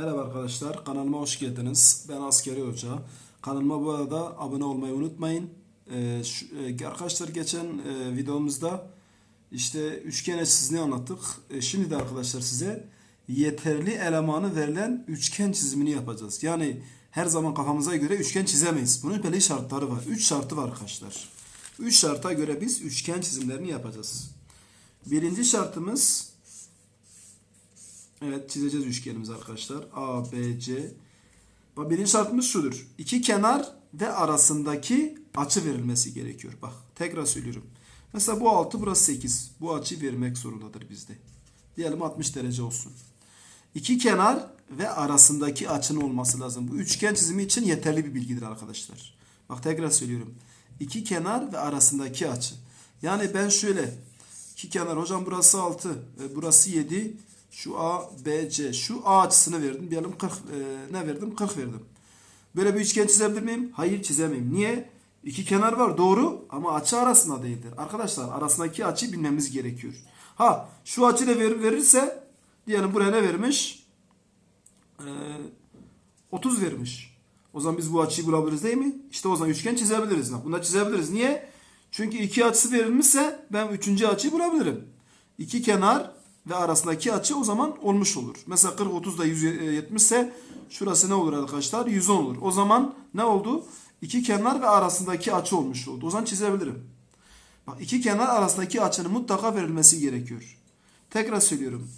Merhaba arkadaşlar, kanalıma hoş geldiniz. Ben Askeri Hoca. Kanalıma bu arada abone olmayı unutmayın. Ee, şu- e, arkadaşlar geçen e, videomuzda işte üçgen eşsizliğini anlattık. E, şimdi de arkadaşlar size yeterli elemanı verilen üçgen çizimini yapacağız. Yani her zaman kafamıza göre üçgen çizemeyiz. Bunun belli şartları var. Üç şartı var arkadaşlar. Üç şarta göre biz üçgen çizimlerini yapacağız. Birinci şartımız Evet çizeceğiz üçgenimizi arkadaşlar. A, B, C. Birinci şartımız şudur. İki kenar ve arasındaki açı verilmesi gerekiyor. Bak tekrar söylüyorum. Mesela bu 6 burası 8. Bu açı vermek zorundadır bizde. Diyelim 60 derece olsun. İki kenar ve arasındaki açının olması lazım. Bu üçgen çizimi için yeterli bir bilgidir arkadaşlar. Bak tekrar söylüyorum. İki kenar ve arasındaki açı. Yani ben şöyle iki kenar hocam burası 6, e, burası 7. Şu A, B, C. Şu A açısını verdim. Diyelim 40 e, ne verdim? 40 verdim. Böyle bir üçgen çizebilir miyim? Hayır çizemeyim. Niye? İki kenar var doğru ama açı arasında değildir. Arkadaşlar arasındaki açıyı bilmemiz gerekiyor. Ha şu açıyla ver, verirse diyelim buraya ne vermiş? Ee, 30 vermiş. O zaman biz bu açıyı bulabiliriz değil mi? İşte o zaman üçgen çizebiliriz. Bunu da çizebiliriz. Niye? Çünkü iki açısı verilmişse ben üçüncü açıyı bulabilirim. İki kenar ve arasındaki açı o zaman olmuş olur. Mesela 40 30 da 170 ise şurası ne olur arkadaşlar? 110 olur. O zaman ne oldu? İki kenar ve arasındaki açı olmuş oldu. O zaman çizebilirim. Bak iki kenar arasındaki açının mutlaka verilmesi gerekiyor. Tekrar söylüyorum.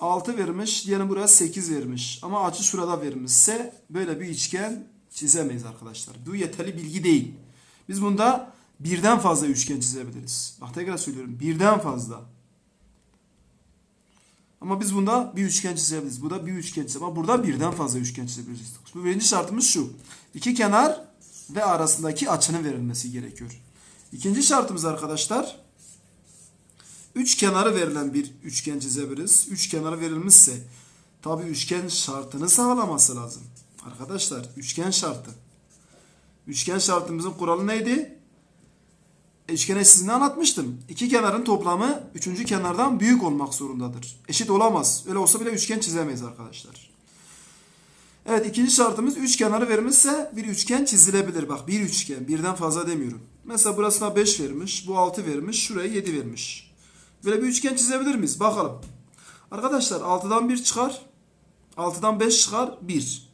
6 vermiş, diyelim buraya 8 vermiş. Ama açı şurada verilmişse böyle bir üçgen çizemeyiz arkadaşlar. Bu yeterli bilgi değil. Biz bunda birden fazla üçgen çizebiliriz. Bak tekrar söylüyorum. Birden fazla. Ama biz bunda bir üçgen çizebiliriz. Bu da bir üçgen çizebiliriz. Ama burada birden fazla üçgen çizebiliriz. Bu birinci şartımız şu. İki kenar ve arasındaki açının verilmesi gerekiyor. İkinci şartımız arkadaşlar. Üç kenarı verilen bir üçgen çizebiliriz. Üç kenarı verilmişse tabi üçgen şartını sağlaması lazım. Arkadaşlar üçgen şartı. Üçgen şartımızın kuralı neydi? Üçgen eşsizliğini anlatmıştım. İki kenarın toplamı üçüncü kenardan büyük olmak zorundadır. Eşit olamaz. Öyle olsa bile üçgen çizemeyiz arkadaşlar. Evet ikinci şartımız üç kenarı verilmişse bir üçgen çizilebilir. Bak bir üçgen birden fazla demiyorum. Mesela burasına 5 vermiş, bu 6 vermiş, şuraya 7 vermiş. Böyle bir üçgen çizebilir miyiz? Bakalım. Arkadaşlar 6'dan 1 çıkar. 6'dan 5 çıkar. 1.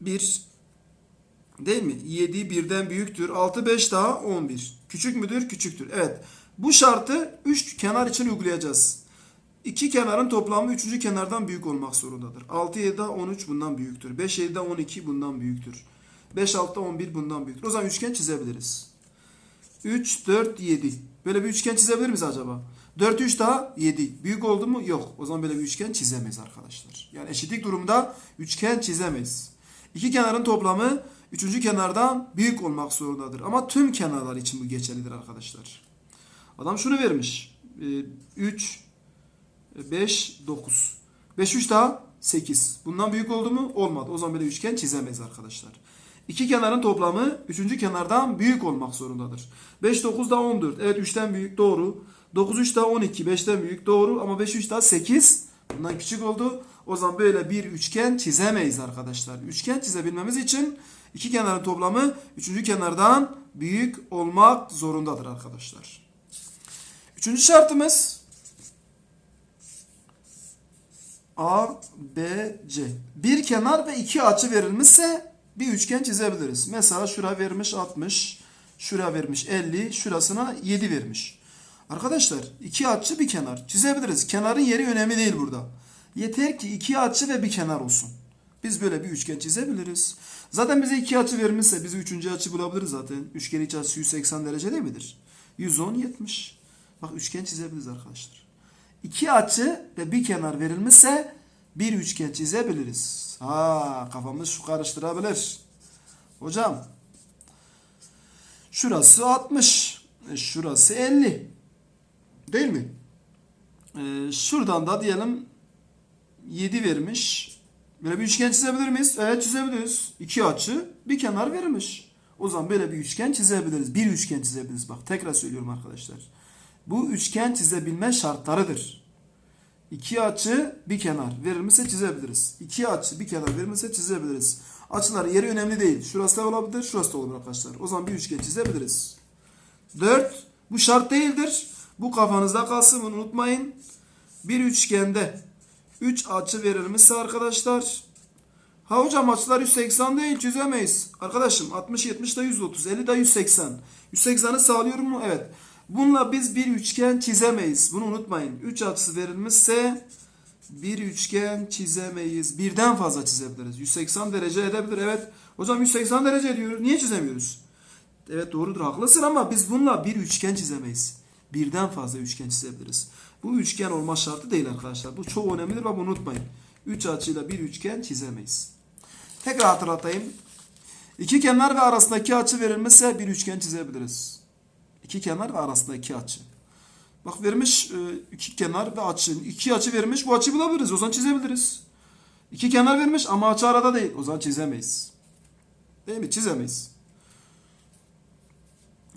1. Değil mi? 7 1'den büyüktür. 6 5 daha 11. Küçük müdür? Küçüktür. Evet. Bu şartı 3 kenar için uygulayacağız. İki kenarın toplamı üçüncü kenardan büyük olmak zorundadır. 6 7 daha 13 bundan büyüktür. 5 7 daha 12 bundan büyüktür. 5 6 11 bundan büyüktür. O zaman üçgen çizebiliriz. 3 4 7. Böyle bir üçgen çizebilir miyiz acaba? 4 3 daha 7. Büyük oldu mu? Yok. O zaman böyle bir üçgen çizemeyiz arkadaşlar. Yani eşitlik durumda üçgen çizemeyiz. İki kenarın toplamı üçüncü kenardan büyük olmak zorundadır. Ama tüm kenarlar için bu geçerlidir arkadaşlar. Adam şunu vermiş. 3 5 9. 5 3 daha 8. Bundan büyük oldu mu? Olmadı. O zaman böyle üçgen çizemeyiz arkadaşlar. İki kenarın toplamı üçüncü kenardan büyük olmak zorundadır. 5 9 daha 14. Evet 3'ten büyük doğru. 9 3 daha 12. 5'ten büyük doğru ama 5 3 daha 8. Bundan küçük oldu. O zaman böyle bir üçgen çizemeyiz arkadaşlar. Üçgen çizebilmemiz için iki kenarın toplamı üçüncü kenardan büyük olmak zorundadır arkadaşlar. Üçüncü şartımız A, B, C. Bir kenar ve iki açı verilmişse bir üçgen çizebiliriz. Mesela şura vermiş 60, şura vermiş 50, şurasına 7 vermiş. Arkadaşlar iki açı bir kenar çizebiliriz. Kenarın yeri önemli değil burada. Yeter ki iki açı ve bir kenar olsun. Biz böyle bir üçgen çizebiliriz. Zaten bize iki açı vermişse biz üçüncü açı bulabiliriz zaten. Üçgenin iç açısı 180 derece değil midir? 110, 70. Bak üçgen çizebiliriz arkadaşlar. İki açı ve bir kenar verilmişse bir üçgen çizebiliriz. Ha kafamız şu karıştırabilir. Hocam şurası 60. e, Şurası 50. Değil mi? Ee, şuradan da diyelim 7 vermiş. Böyle bir üçgen çizebilir miyiz? Evet çizebiliriz. İki açı bir kenar verilmiş. O zaman böyle bir üçgen çizebiliriz. Bir üçgen çizebiliriz. Bak tekrar söylüyorum arkadaşlar. Bu üçgen çizebilme şartlarıdır. iki açı bir kenar verilmişse çizebiliriz. İki açı bir kenar verilmişse çizebiliriz. Açılar yeri önemli değil. Şurası da olabilir, şurası da olur arkadaşlar. O zaman bir üçgen çizebiliriz. 4. Bu şart değildir. Bu kafanızda kalsın bunu unutmayın. Bir üçgende 3 açı verilmişse arkadaşlar. Ha hocam açılar 180 değil çizemeyiz. Arkadaşım 60 70 da 130 50 da 180. 180'i sağlıyorum mu? Evet. Bununla biz bir üçgen çizemeyiz. Bunu unutmayın. 3 açısı verilmişse bir üçgen çizemeyiz. Birden fazla çizebiliriz. 180 derece edebilir. Evet. Hocam 180 derece ediyor. Niye çizemiyoruz? Evet doğrudur haklısın ama biz bununla bir üçgen çizemeyiz. Birden fazla üçgen çizebiliriz. Bu üçgen olma şartı değil arkadaşlar. Bu çok önemlidir ve bunu unutmayın. Üç açıyla bir üçgen çizemeyiz. Tekrar hatırlatayım. İki kenar ve arasındaki açı verilmişse bir üçgen çizebiliriz. İki kenar ve arasındaki açı. Bak vermiş e, iki kenar ve açı. İki açı vermiş bu açıyı bulabiliriz. O zaman çizebiliriz. İki kenar vermiş ama açı arada değil. O zaman çizemeyiz. Değil mi? Çizemeyiz.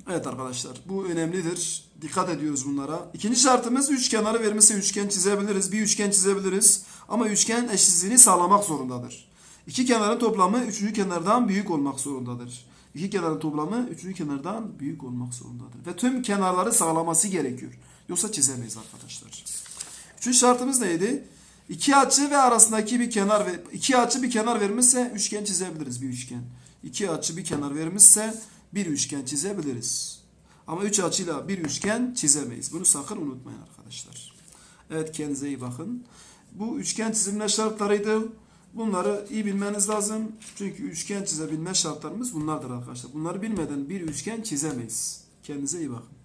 Evet arkadaşlar bu önemlidir. Dikkat ediyoruz bunlara. İkinci şartımız üç kenarı vermişse üçgen çizebiliriz. Bir üçgen çizebiliriz. Ama üçgen eşitsizliğini sağlamak zorundadır. İki kenarın toplamı üçüncü kenardan büyük olmak zorundadır. İki kenarın toplamı üçüncü kenardan büyük olmak zorundadır. Ve tüm kenarları sağlaması gerekiyor. Yoksa çizemeyiz arkadaşlar. Üçüncü şartımız neydi? İki açı ve arasındaki bir kenar ve iki açı bir kenar vermişse üçgen çizebiliriz bir üçgen. İki açı bir kenar vermişse bir üçgen çizebiliriz. Ama üç açıyla bir üçgen çizemeyiz. Bunu sakın unutmayın arkadaşlar. Evet kendinize iyi bakın. Bu üçgen çizimle şartlarıydı. Bunları iyi bilmeniz lazım. Çünkü üçgen çizebilme şartlarımız bunlardır arkadaşlar. Bunları bilmeden bir üçgen çizemeyiz. Kendinize iyi bakın.